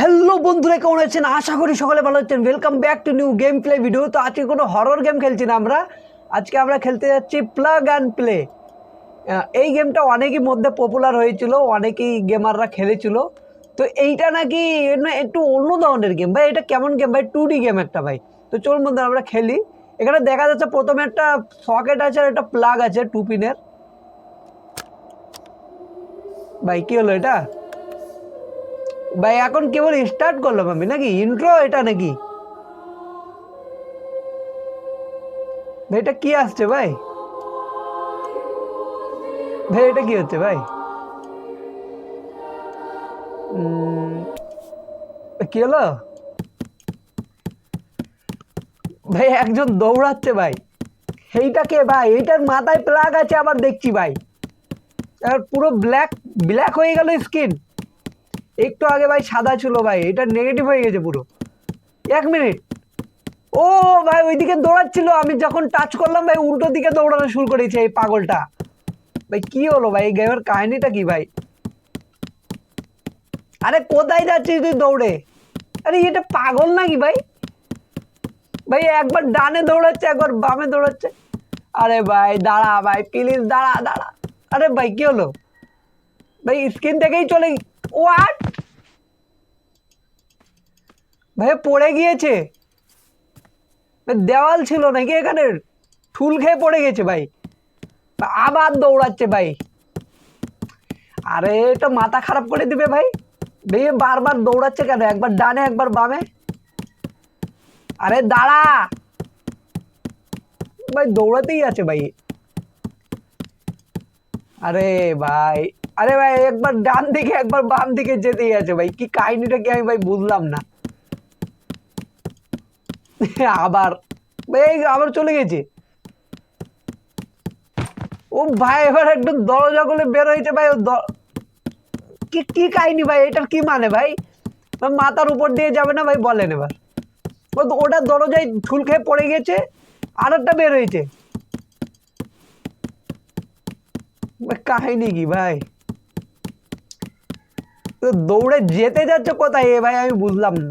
Hello বন্ধুরা, কেমন আছেন? আশা করি সকলে ভালো আছেন। Welcome back to new game play video তো আজকে কোনো হরর গেম খেলছি না আমরা। আজকে আমরা খেলতে যাচ্ছি প্লাগ অ্যান্ড প্লে এই গেমটা অনেকই মধ্যে পপুলার হয়েছিল, অনেকেই গেমাররা খেলেছিল। তো এইটা নাকি একটু অন্য ধরনের গেম ভাই, এটা কেমন গেম ভাই টু গেম একটা, ভাই। তো চলুন বন্ধুরা, আমরা খেলি। এখানে দেখা যাচ্ছে প্রথমে একটা সকেট আছে আর একটা প্লাগ আছে টু পিনের ভাই, কী হলো এটা? ভাই, এখন কেবল স্টার্ট করলাম আমি, নাকি? ইন্ট্রো এটা নাকি? ভাই, এটা কি আসছে ভাই? ভাই, এটা কি হচ্ছে ভাই? কি হলো? ভাই, একজন দৌড়াচ্ছে ভাই। এইটা কে ভাই? এইটার মাথায় প্লাগ আছে, আবার দেখছি ভাই। আর পুরো ব্ল্যাক ব্ল্যাক হয়ে গেল স্কিন একটু আগে ভাই সাদা ছিল ভাই, এটা নেগেটিভ হয়ে গেছে পুরো। এক মিনিট ও ভাই, ওইদিকে দৌড়াচ্ছিল, আমি যখন টাচ করলাম ভাই, উল্টো দিকে দৌড়ানো শুরু করেছে এই পাগলটা। ভাই, কি হলো ভাই, এই গেমের কাহিনীটা কি ভাই? আরে কোথায় যাচ্ছিস তুই দৌড়ে? আরে এটা পাগল নাকি ভাই? ভাই, একবার ডানে দৌড়াচ্ছে, একবার বামে দৌড়াচ্ছে। আরে ভাই, দাঁড়া ভাই প্লিজ দাঁড়া দাঁড়া। আরে ভাই, কি হলো? ভাই স্ক্রিন থেকেই চলে ওয়াট ভাই পড়ে গিয়েছে। দেওয়াল ছিল নাকি এখানে ঠুল খেয়ে পড়ে গেছে ভাই। আবার দৌড়াচ্ছে ভাই। আরে, এটা মাথা খারাপ করে দিবে ভাই। ভাই বারবার দৌড়াচ্ছে কেন? একবার ডানে, একবার বামে? আরে, দাঁড়া! ভাই, দৌড়াতেই আছে ভাই। আরে ভাই আরে ভাই, একবার ডান দিকে, একবার বাম দিকে যেতেই আছে ভাই। কি কাহিনীটা কি আমি ভাই বুঝলাম না। আবার। এই আবার চলে গেছে। ও ভাই, এবার একটু দরজা খুলে বের হয়েছে ভাই, ও কি কি কাহিনী ভাই, এটার কি মানে ভাই? মাথার উপর দিয়ে যাবে না ভাই, বলেন এবার। ওটা দরজায় ঝুল খেয়ে পড়ে গেছে আর একটা বের হয়েছে। কাহিনী কি ভাই? দৌড়ে যেতে যাচ্ছে কোথায় এ ভাই, আমি বুঝলাম না।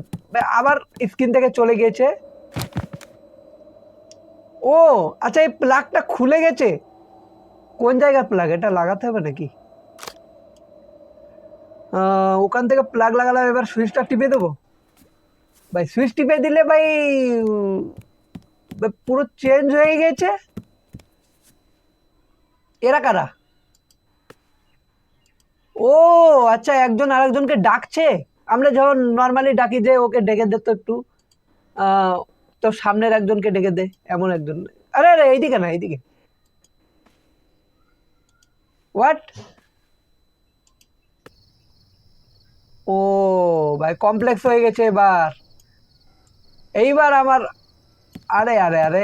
আবার স্ক্রিন থেকে চলে গেছে। ও আচ্ছা এই প্লাগটা খুলে গেছে। কোন জায়গার প্লাগ এটা লাগাতে হবে নাকি? ওখান থেকে প্লাগ লাগালাম, এবার সুইচটা টিপে দেবো। ভাই সুইচ টিপে দিলে ভাই পুরো চেঞ্জ হয়ে গেছে। এরা কারা? ও আচ্ছা একজন আরেকজনকে ডাকছে। আমরা যখন নর্মালি ডাকি যে, ওকে ডেকে দে তো একটু। তো সামনের একজনকে ডেকে দে, এমন একজন। আরে আরে, এইদিকে না, এইদিকে। হোয়াট ও, ভাই কমপ্লেক্স হয়ে গেছে এবার। এইবার আমার, আরে আরে আরে।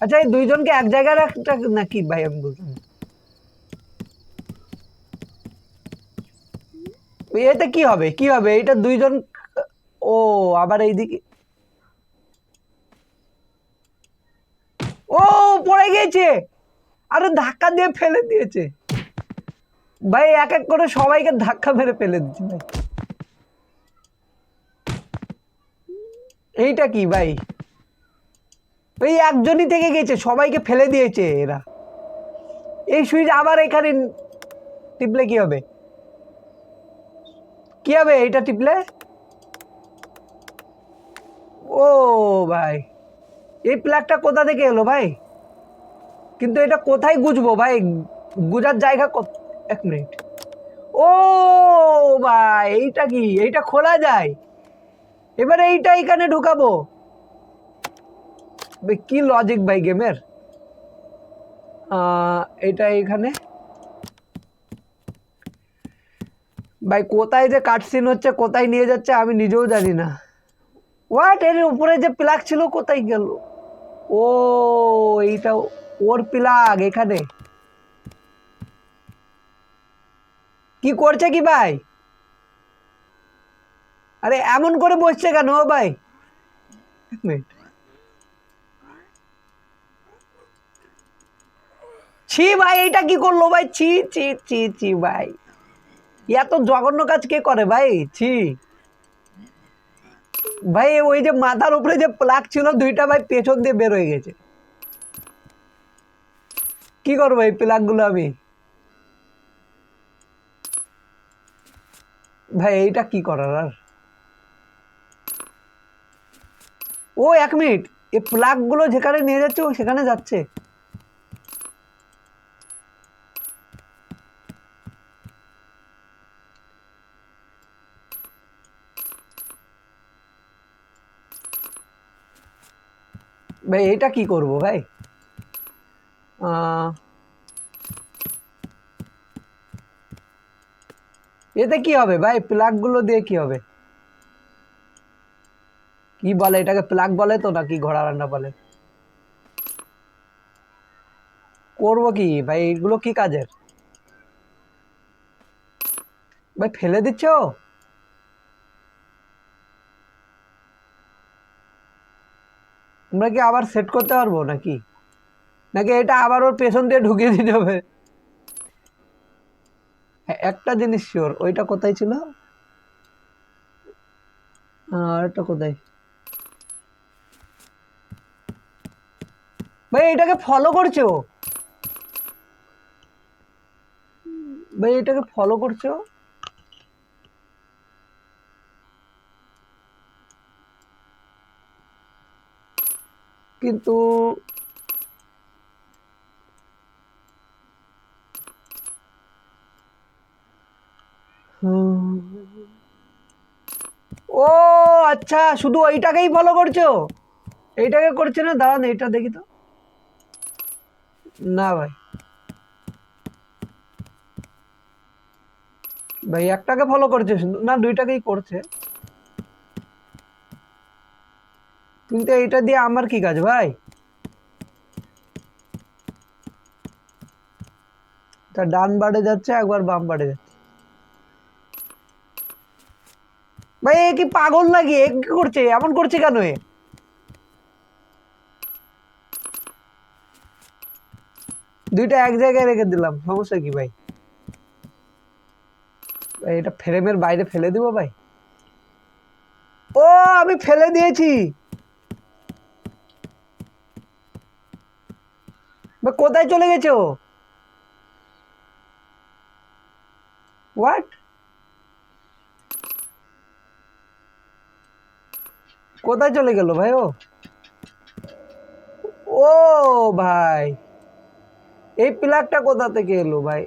আচ্ছা এই দুইজনকে এক জায়গায় রাখটা নাকি, ভাই, আমি বুঝলাম এতে কি হবে কি হবে? এইটা দুইজন, ও, আবার এইদিকে ও, পড়ে গেছে। আরে ধাক্কা দিয়ে ফেলে দিয়েছে। ভাই, এক এক করে সবাইকে ধাক্কা মেরে ফেলে দিচ্ছে ভাই। এইটা কি ভাই? ওই একজনই থেকে গেছে, সবাইকে ফেলে দিয়েছে এরা। এই সুইচ আবার এখানে টিপলে কি হবে? কি হবে এইটা টিপলে? ও ভাই। এই প্লাগটা কোথা থেকে এলো ভাই? কিন্তু এটা কোথায় গুজবো ভাই? গুজার জায়গা কত? এক মিনিট ও ভাই, এইটা কি? এইটা খোলা যায়? এবারে এইটা এখানে ঢুকাবো। কি লজিক ভাই গেমের এটা এখানে। ভাই, কোথায় যে কাটসিন হচ্ছে, কোথায় নিয়ে যাচ্ছে, আমি নিজেও জানি না। হোয়াট এর উপরে যে প্লাগ ছিল, কোথায় গেল? ও, এইটা ওর প্লাগ এখানে। কি করছে কি ভাই? আরে এমন করে বসছে কেন ও ভাই? ছি ভাই, এইটা কি করল ভাই? ছি ছি ছি ছি ভাই। এত জঘন্য কাজ কে করে ভাই? ছি। ভাই, ওই যে মাথার উপরে যে প্লাগ ছিল, দুইটা ভাই পেছন দিয়ে বের হয়ে গেছে। কি করব এই প্লাগগুলো আমি? ভাই, এইটা কি করার আর? ও, এক মিনিট। এই প্লাগগুলো যেখানে নিয়ে যাচ্ছে, ও সেখানে যাচ্ছে? ভাই, এটা কি করব ভাই? এতে কি হবে ভাই? প্লাগগুলো দিয়ে কি হবে? কি বলে এটাকে? প্লাগ বলে তো নাকি ঘোড়া রান্না বলে? করব কি ভাই? এগুলো কি কাজের? ভাই, ফেলে দিচ্ছ? আমরা কি আবার সেট করতে পারব নাকি? নাকি এটা আবার ওর পেছন দিয়ে ঢুকিয়ে দিতে হবে? একটা জিনিস শিওর ওইটা কোথায় ছিল? আর একটা কোথায়? ভাই, এটাকে ফলো করছ? ভাই, এটাকে ফলো করছ? কিন্তু ও আচ্ছা শুধু এইটাকেই ফলো করছ? এইটাকে করছে না? দাঁড়ান, এইটা দেখি তো। না ভাই। ভাই, একটাকে ফলো করছে, না, দুইটাকেই করছে। কিন্তু এইটা দিয়ে আমার কি কাজ ভাই? তা ডান বাড়ে যাচ্ছে, একবার বাম বাড়ে যাচ্ছে। ভাই, এ কি পাগল নাকি? এ কি করছে? এমন করছে কেন এ? দুইটা এক জায়গায় রেখে দিলাম, সমস্যা কি ভাই? এটা ফ্রেমের বাইরে ফেলে দিব ভাই? ও, আমি ফেলে দিয়েছি। ভাই কোথায় চলে গেছো হোয়াট কোথায় চলে গেল ভাই ও? ও ভাই, এই প্লাগটা কোথা থেকে এলো ভাই?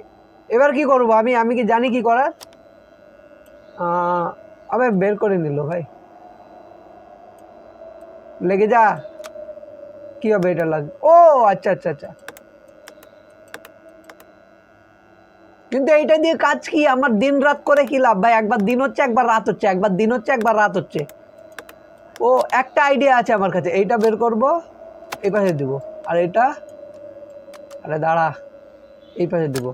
এবার কি করব আমি? আমি কি জানি কি করার? আবে বের করে নিল ভাই। লেগে যা। কি হবে এটা লাগ ও আচ্ছা আচ্ছা আচ্ছা। কিন্তু এইটা দিয়ে কাজ কি? আমার দিন রাত করে কি লাভ? ভাই, একবার দিন হচ্ছে, একবার রাত হচ্ছে, একবার দিন হচ্ছে, একবার রাত হচ্ছে। ও, একটা আইডিয়া আছে আমার কাছে। এইটা বের করব, এই পাশে দিব। আর এটা? আরে দাঁড়া, এই পাশে দিব।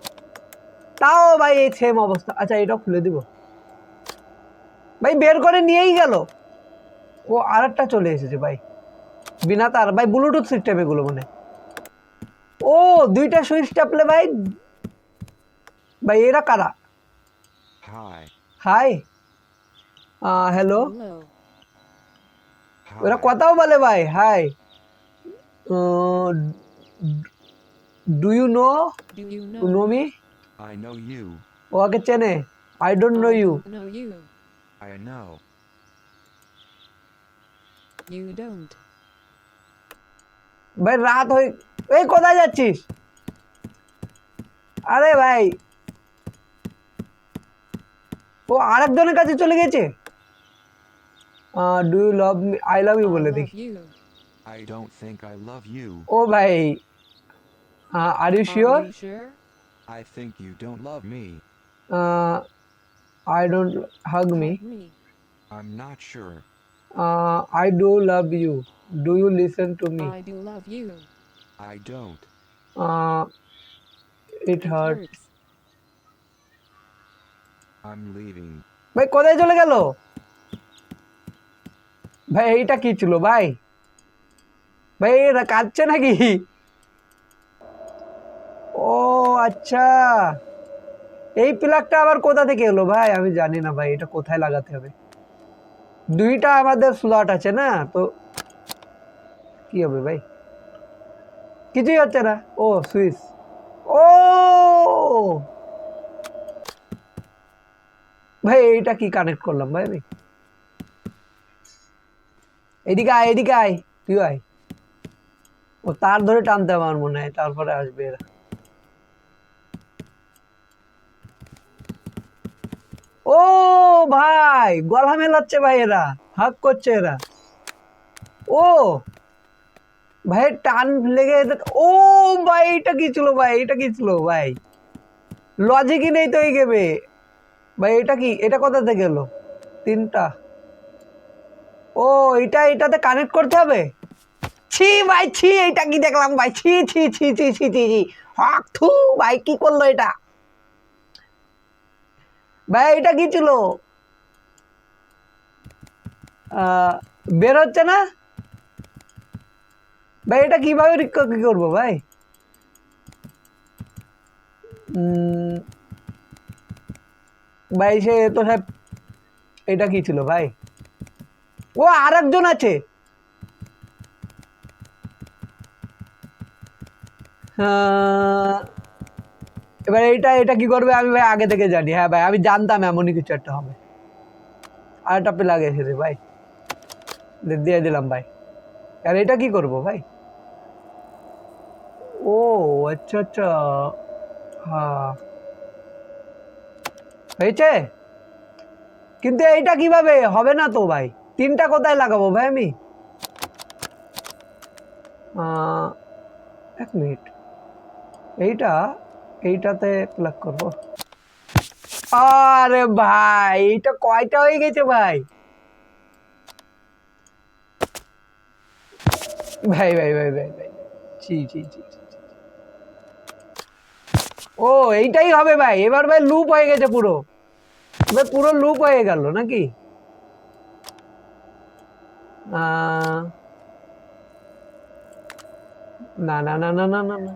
তাও ভাই, এই সেম অবস্থা। আচ্ছা এটাও খুলে দিব। ভাই, বের করে নিয়েই গেল। ও আর একটা চলে এসেছে ভাই। বিনা তার ভাই ব্লুটুথ সিস্টেম এগুলো মানে ও, দুইটা সুইচ চাপলে ভাই ভাই এরা কারা. হাই হ্যালো ওরা কথাও বলে ভাই hi do you know? Know me I know you. ওকে চেনে। I don't know you I know you. I know. You ভাই রাত হয়ে এই কোথায় যাচ্ছিস? আরে ভাই ও আর আরেকজনের কাছে চলে গেছে do you love me I love you বলে love দেখি you. I don't think I love ও ভাই are you sure Are you sure? I think you love me. I don't hug me Hug me. I'm not I do love you do you listen to me I do love you. I don't. It heart Hurts. I'm leaving. ভাই, কোথায় চলে গেল? ভাই, এইটা কি ছিল ভাই? ভাই এটা কাঁদছে নাকি? ও আচ্ছা। এই প্লাগটা আবার কোথা থেকে এলো ভাই? আমি জানি না ভাই, এটা কোথায় লাগাতে হবে? দুইটা আমাদের স্লট আছে না, তো কি হবে ভাই? কিছুই হচ্ছে না। ও, সুইচ ও ভাই, এইটা কি কানেক্ট করলাম ভাই আমি? এদিকে আয় এদিকে আয়, তুই আয়। ও, তার ধরে টানতে আমার মনে হয়, তারপরে আসবে এরা। ও ভাই, গলা মেলাচ্ছে ভাই এরা, হাক করছে এরা। ও ভাই, টান লেগে ও ভাই এটা কি ছিল ভাই এটা কি ছিল ভাই? লজিকই নেই তো এই গেমে ভাই এটা কি? এটা কোথা থেকে এলো? তিনটা। ও, এটা এটাতে কানেক্ট করতে হবে? ছি ভাই, ছি এটা কি দেখলাম ভাই? ছি ছি ছি ছি ছি ছি ছি। হক, থু, ভাই, কি করল এটা? ভাই, এটা কি ছিল? বের হচ্ছে না? ভাই, এটা কীভাবে কি করব ভাই? ভাই সে তো সাহেব এটা কি ছিল ভাই? ও আর একজন আছে। আহ, এবার এইটা এটা কি করবে আমি ভাই আগে থেকে জানি। হ্যাঁ ভাই আমি জানতাম এমনই কিছু একটা হবে। আর একটা প্লাগ রে ভাই। দিয়ে দিলাম ভাই। আর এটা কি করব ভাই? ও আচ্ছা আচ্ছা। হ্যাঁ। হয়েছে? কিন্তু এইটা কীভাবে? হবে না তো ভাই। তিনটা কোথায় লাগাবো ভাই আমি? এক মিনিট। এইটা এইটাতে প্লাগ করব। আরে ভাই এইটা কয়টা হয়ে গেছে ভাই? ভাই ভাই ভাই ভাই ভাই জি জি, জি। ও এইটাই হবে ভাই। এবার ভাই লুপ হয়ে গেছে পুরো। পুরো লুপ হয়ে গেল নাকি? না না না না না না না।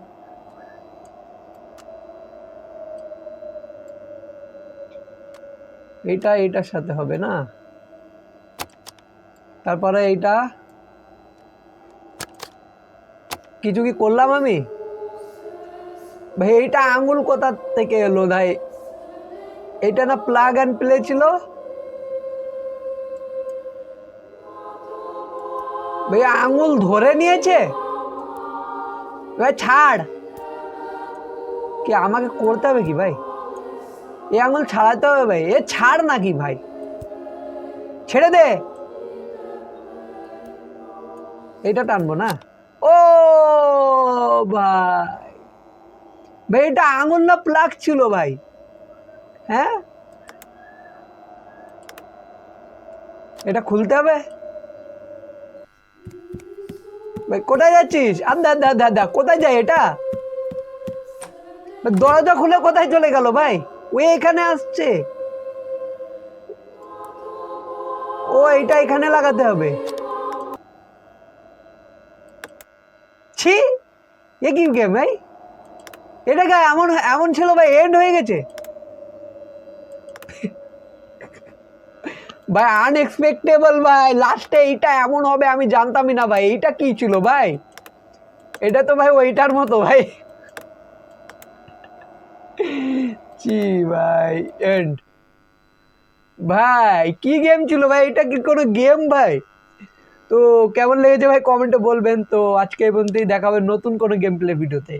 এইটা এইটার সাথে হবে না। তারপরে এইটা। কিছু কি করলাম আমি? ভাই, এইটা আঙুল কোথা থেকে এলো? ভাই এটা না প্লাগ অ্যান্ড প্লে ছিল? ভাই আঙুল ধরে নিয়েছে? ভাই, ছাড়। কি আমাকে করতে হবে কি ভাই? এ আঙুল ছাড়াতে হবে ভাই। এ ছাড় নাকি ভাই? ছেড়ে দে। এটা টানবো না? ও ভাই। ভাই, এটা আঙুল না প্লাগ ছিল ভাই? হ্যাঁ? এটা খুলতে হবে? ভাই, কোথায় যাচ্ছিস? আন্দা দা দা দা কোথায় যায় এটা? দরজা খুলে কোথায় চলে গেল ভাই? ও এখানে আসছে। ও এটা এখানে লাগাতে হবে। ছি! এ কি ভাই? এটা কি এমন এমন ছিল ভাই? এন্ড হয়ে গেছে। ভাই আনএক্সপেক্টেবল ভাই লাস্টে এইটা এমন হবে আমি জানতামই না ভাই, এইটা কি ছিল ভাই? এটা তো ভাই ওইটার মতো ভাই। জি ভাই এন্ড ভাই, কি গেম ছিল ভাই? এটা কি কোনো গেম ভাই? তো কেমন লেগেছে ভাই? কমেন্টে বলবেন। তো আজকে এই পর্যন্তই, দেখা হবে নতুন কোনো গেম প্লে ভিডিওতে